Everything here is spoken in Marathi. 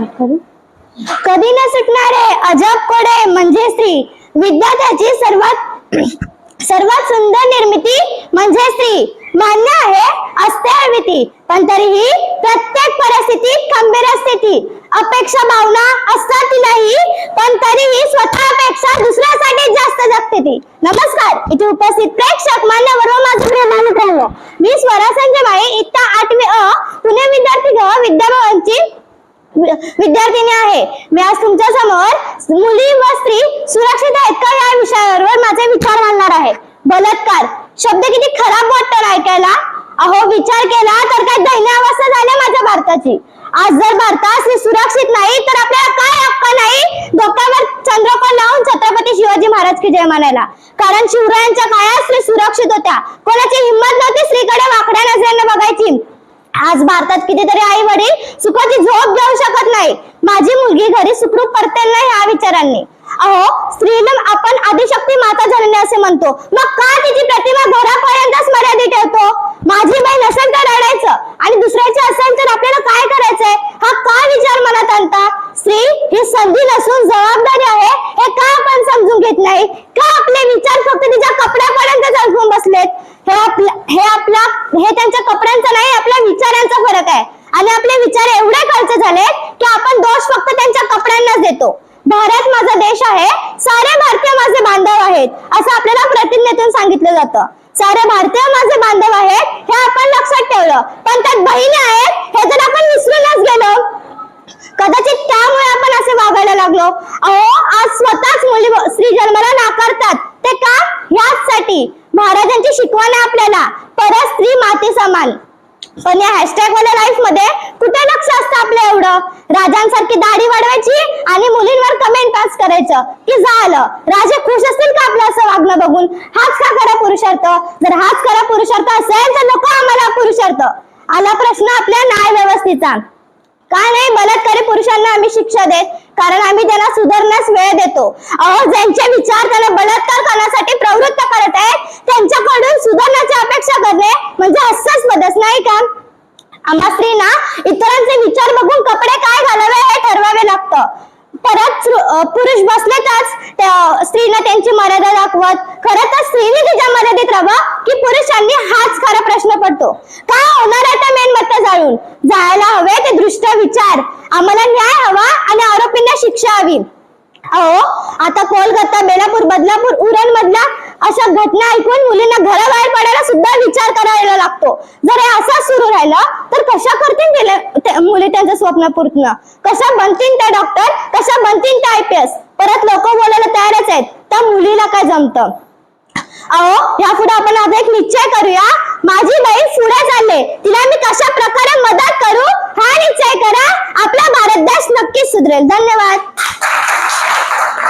कधी? न सुटणारे अजब कोडे म्हणजे स्त्री. विद्यार्थ्याची सर्वात सर्वात सुंदर निर्मिती म्हणजे स्त्री. मान्य आहे असते अविती पण तरीही प्रत्येक परिस्थितीत खंबीर असते ती अपेक्षा भावना असतात नाही पण तरीही स्वतःपेक्षा दुसऱ्यासाठी जास्त जगते ती नमस्कार इथे उपस्थित प्रेक्षक मान्यवर व माझे प्रेमा मी स्वरा संजय इत्ता आठवी अ पुणे विद्यार्थी ग विद्याभवनची विद्यार्थिनी आहे. मी आज तुमच्यासमोर मुली व स्त्री सुरक्षित आहेत का या विषयावर माझे विचार मांडणार आहे. बलात्कार. शब्द किती खराब वाटतं ऐकायला? अहो विचार केला तर काय दैन्य अवस्था झाली माझ्या भारताची. आज जर भारतात सुरक्षित नाही तर आपल्याला काय हक्क नाही? डोक्यावर चंद्रकोण लावून छत्रपती शिवाजी महाराज की जय म्हणायला. कारण शिवरायांच्या काळात स्त्री सुरक्षित होत्या. कोणाची हिंमत नव्हती स्त्रीकडे वाकड्या नजरेने आज भारतात कितीतरी आई वडील सुखाची झोप घेऊ शकत नाही माझी मुलगी घरी सुखरूप परतेल नाही ह्या विचारांनी. अहो स्त्रीला आपण आदिशक्ती माता जननी असे म्हणतो. मग का तिची प्रतिमा घरापर्यंतच मर्यादित ठेवतो माझी बहीण असेल तर रडायचं आणि दुसऱ्याची असेल तर आपल्याला काय करायचंय हा का विचार मनात आणता स्त्री ही संधी नसून जबाबदारी आहे हे का आपण समजून घेत नाही का आपले विचार फक्त तिच्या कपड्यापर्यंत जळकून बसलेत हे आपल्या हे आपला हे त्यांच्या कपड्यांचा नाही आपल्या विचारांचा फरक आहे आणि एवढे खर्च झाले की आपण दोष फक्त त्यांच्या कपड्यांनाच देतो. भारत माझा देश आहे. सारे भारतीय माझे बांधव आहेत. असं आपल्याला प्रतिज्ञेतून सांगितलं जातं. सारे भारतीय माझे बांधव आहेत हे आपण लक्षात ठेवलं. पण त्यात बहिणी आहेत हे जर आपण विसरूनच गेलो कदाचित त्यामुळे आपण असे वागायला लागलो. अहो आज स्वतःच मुली स्त्री जन्माला नाकारतात. ते का? ह्याचसाठी. महाराजांची शिकवण आहे आपल्याला. परत स्त्री माती समान पण या हॅशटॅग वाल्या लाईफमध्ये करायचं की झालं. राजे खुश असतील का आपलं असं वागणं बघून? हाच का खरा पुरुषार्थ? जर हाच खरा पुरुषार्थ असेल तर नको आम्हाला पुरुषार्थ. आला प्रश्न आपल्या न्याय व्यवस्थेचा. का नाही? बलात्कारी पुरुषांना आम्ही शिक्षा देत कारण आम्ही त्यांना सुधारण्यास वेळ देतो. अहो ज्यांचे विचार त्यांना बलात्कार करण्यासाठी प्रवृत्त करत आहेत त्यांच्याकडून सुधारण्याची अपेक्षा करणे म्हणजे हास्यास्पदच नाही का? आम्हा स्त्रीना इतरांचे विचार बघून कपडे काय घालावे हे ठरवावे लागतं. परत पुरुष बसल्यातच त्या स्त्रीनं त्यांची मर्यादा दाखवत खरं तर स्त्रीने तिच्या मर्यादेत राहावा की पुरुषांनी हाच खरा प्रश्न पडतो. काय होणार आहे त्या मेणबत्त्या जाळून? जायला हवे ते दृष्ट विचार. आम्हाला न्याय हवा आणि आरोपींना शिक्षा हवी. अहो आता कोलकाता बेलापूर बदलापूर उरण मधल्या अशा घटना ऐकून मुलींना घराबाहेर पडायला सुद्धा लागतो. जर हे असं सुरू राहिलं तर कशा करतील गेले- ते- मुली त्यांचं स्वप्न पूर्ण? कशा बनतील त्या डॉक्टर कशा बनतील त्या आय पी एस परत लोक बोलायला तयारच आहेत. त्या मुलीला काय जमतं? अहो यापुढे आपण आता एक निश्चय करूया. माझी बहीण पुढे चालले. तिला मी कशा प्रकारे मदत करू हा निश्चय करा. आपला भारत देश नक्कीच सुधरेल. धन्यवाद.